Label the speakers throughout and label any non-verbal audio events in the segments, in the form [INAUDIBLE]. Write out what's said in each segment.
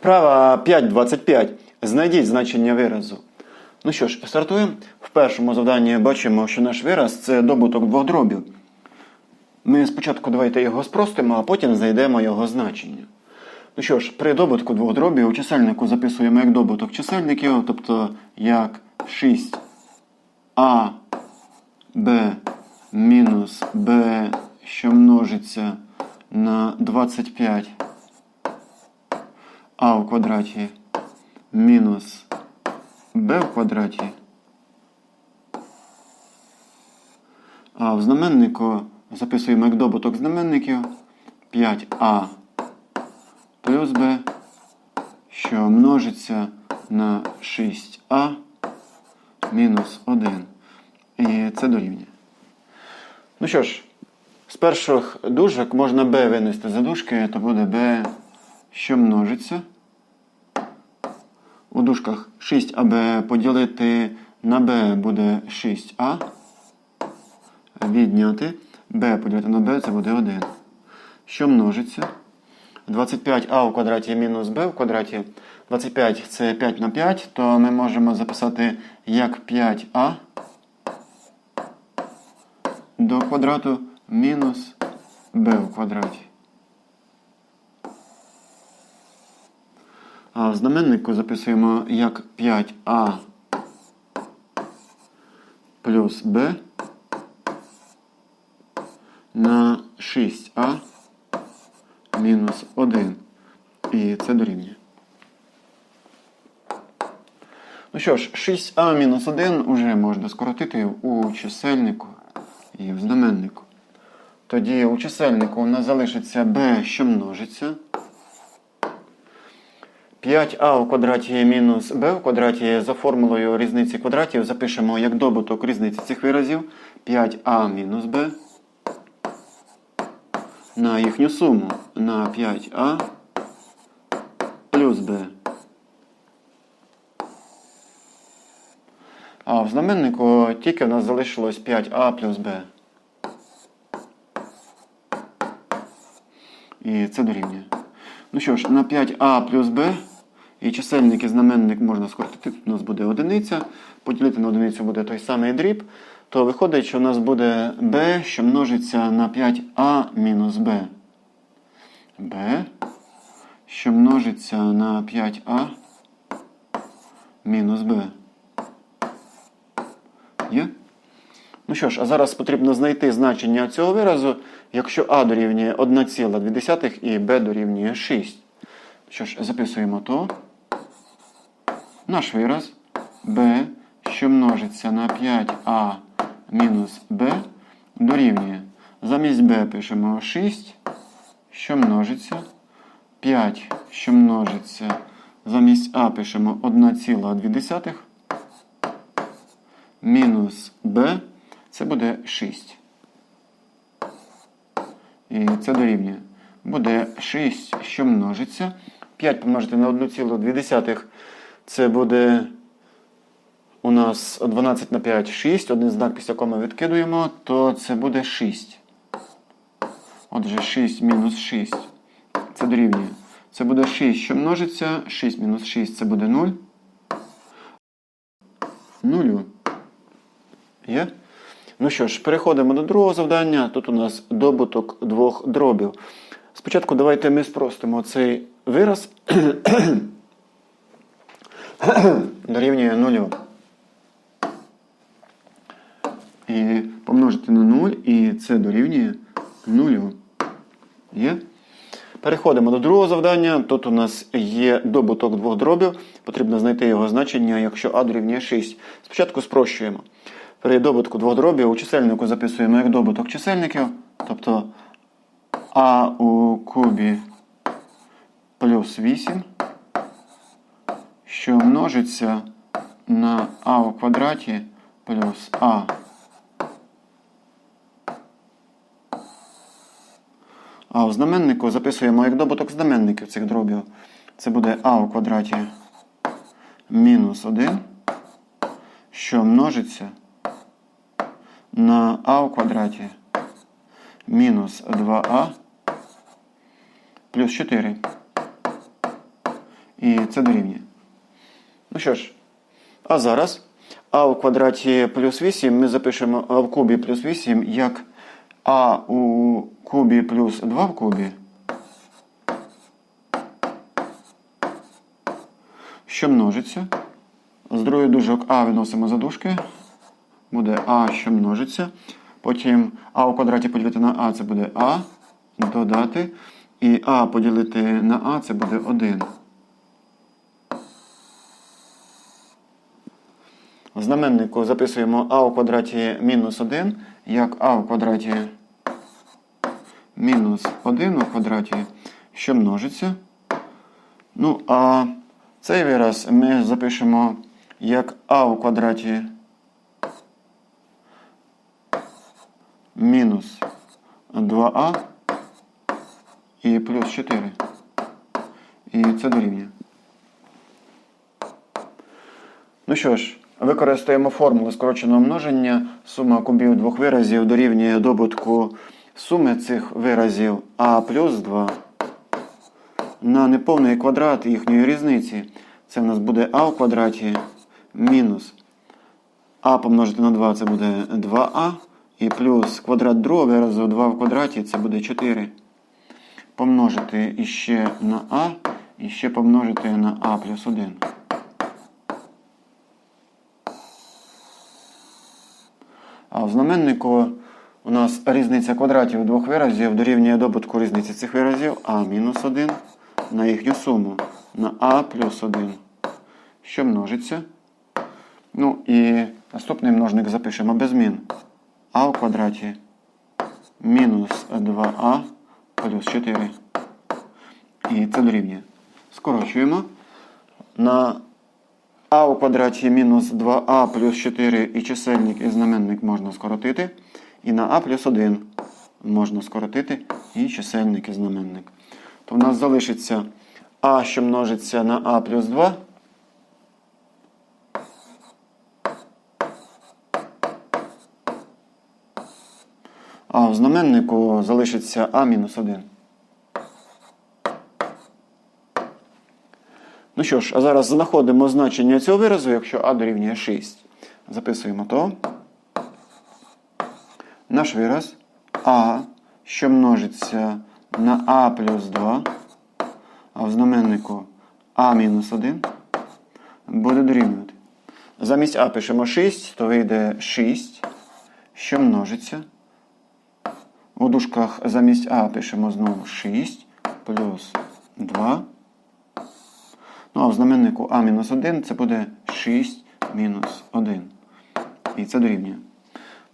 Speaker 1: Вправа 5.25. Знайдіть значення виразу. Ну що ж, стартуємо. В першому завданні бачимо, що наш вираз це добуток двох дробів. Ми спочатку давайте його спростимо, а потім знайдемо його значення. Ну що ж, при добутку двох дробів у чисельнику записуємо як добуток чисельників, тобто як 6а b мінус b, що множиться на 25 а в квадраті мінус b в квадраті. А в знаменнику записуємо як добуток знаменників 5а плюс b, що множиться на 6а мінус 1. І це дорівнює. Ну що ж, з перших дужок можна b винести за дужки, то буде b, що множиться. У дужках 6аб поділити на b буде 6а. Відняти b поділити на b це буде 1. Що множиться? 25а у квадраті мінус b в квадраті. 25 це 5 на 5, то ми можемо записати як 5а до квадрату мінус b в квадраті. А в знаменнику записуємо як 5а плюс b на 6а мінус 1. І це дорівнює. Ну що ж, 6а мінус 1 уже можна скоротити у чисельнику і в знаменнику. Тоді у чисельнику у нас залишиться b, що множиться. 5а у квадраті мінус b в квадраті за формулою різниці квадратів запишемо як добуток різниці цих виразів 5а мінус b на їхню суму на 5а плюс b. А в знаменнику тільки в нас залишилось 5а плюс b. І це дорівнює. Ну що ж, на 5а плюс b і чисельник і знаменник можна скоротити. У нас буде одиниця. Поділити на одиницю буде той самий дріб. То виходить, що у нас буде b, що множиться на 5а мінус b. b, що множиться на 5а мінус b. Є? Ну що ж, а зараз потрібно знайти значення цього виразу, якщо а дорівнює 1,2 і b дорівнює 6. Що ж, записуємо то. Наш вираз b, що множиться на 5а мінус b, дорівнює. Замість b пишемо 6, що множиться. 5, що множиться. Замість а пишемо 1,2 мінус b, це буде 6. І це дорівнює. Буде 6, що множиться. 5 помножити на 1,2. Це буде у нас 12 на 5 6. Один знак, після якого ми відкидуємо, то це буде 6. Отже, 6 мінус 6. Це дорівнює. Це буде 6, що множиться. 6 мінус 6 це буде 0. 0. Є? Ну що ж, переходимо до другого завдання. Тут у нас добуток двох дробів. Спочатку давайте ми спростимо цей вираз. [CLEARS THROAT] [CLEARS THROAT] Дорівнює 0. І помножити на 0, і це дорівнює 0. Є? Переходимо до другого завдання. Тут у нас є добуток двох дробів. Потрібно знайти його значення, якщо а дорівнює 6. Спочатку спрощуємо. При добутку двох дробів у чисельнику записуємо як добуток чисельників. Тобто а у кубі плюс 8, що множиться на а у квадраті плюс а. А у знаменнику записуємо як добуток знаменників цих дробів. Це буде а у квадраті мінус 1, що множиться на а у квадраті мінус 2а плюс 4. І це дорівнює. Ну що ж, а зараз а у квадраті плюс 8 ми запишемо а в кубі плюс 8 як а у кубі плюс 2 в кубі. Що множиться. З другої дужок А виносимо за дужки. Буде А, що множиться. Потім А у квадраті поділити на А це буде А. Додати. І А поділити на А це буде 1. В знаменнику записуємо а у квадраті мінус 1, як а у квадраті мінус 1 у квадраті, що множиться. Ну, а цей вираз ми запишемо як а у квадраті мінус 2а і плюс 4. І це дорівнює. Ну що ж, використаємо формулу скороченого множення. Сума кубів двох виразів дорівнює добутку суми цих виразів а плюс 2 на неповний квадрат їхньої різниці. Це в нас буде а в квадраті мінус а помножити на 2 це буде 2а. І плюс квадрат другого виразу 2 в квадраті це буде 4. Помножити іще на а, і ще помножити на а плюс 1. А в знаменнику у нас різниця квадратів двох виразів дорівнює добутку різниці цих виразів а мінус 1 на їхню суму на а плюс 1, що множиться. Ну і наступний множник запишемо без змін. а у квадраті мінус 2а плюс 4. І це дорівнює. Скорочуємо. На а у квадраті мінус 2а плюс 4 і чисельник і знаменник можна скоротити. І на а плюс 1 можна скоротити і чисельник і знаменник. То в нас залишиться а, що множиться на а плюс 2. А в знаменнику залишиться а мінус 1. Що ж, а зараз знаходимо значення цього виразу, якщо а дорівнює 6. Записуємо то. Наш вираз а, що множиться на а плюс 2, а в знаменнику а мінус 1, буде дорівнювати. Замість а пишемо 6, то вийде 6, що множиться. У дужках замість а пишемо знову 6 плюс 2. Ну, а в знаменнику а мінус 1 це буде 6 мінус 1. І це дорівнює.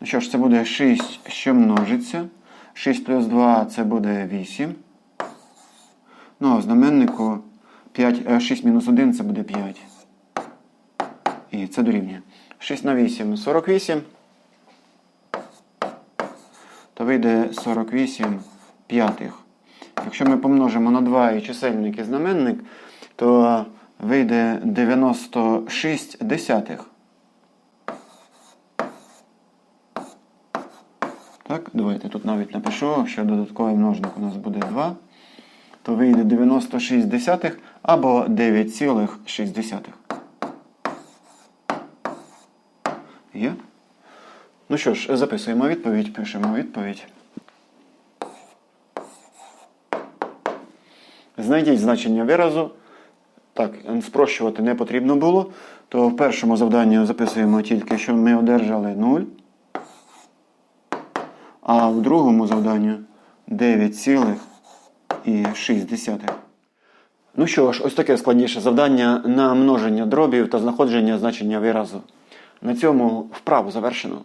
Speaker 1: Ну що ж, це буде 6, що множиться. 6 плюс 2 це буде 8. Ну, а в знаменнику 5, 6 мінус 1 це буде 5. І це дорівнює. 6 на 8 48. То вийде 48 п'ятих. Якщо ми помножимо на 2 і чисельник і знаменник, то вийде 96 десятих. Так, давайте тут навіть напишу, що додатковий множник у нас буде 2. То вийде 96 десятих або 9,6. Є? Ну що ж, записуємо відповідь, пишемо відповідь. Знайдіть значення виразу. Так, спрощувати не потрібно було. То в першому завданні записуємо тільки, що ми одержали 0. А в другому завданні 9,6. Ну що ж, ось таке складніше завдання на множення дробів та знаходження значення виразу. На цьому вправу завершено.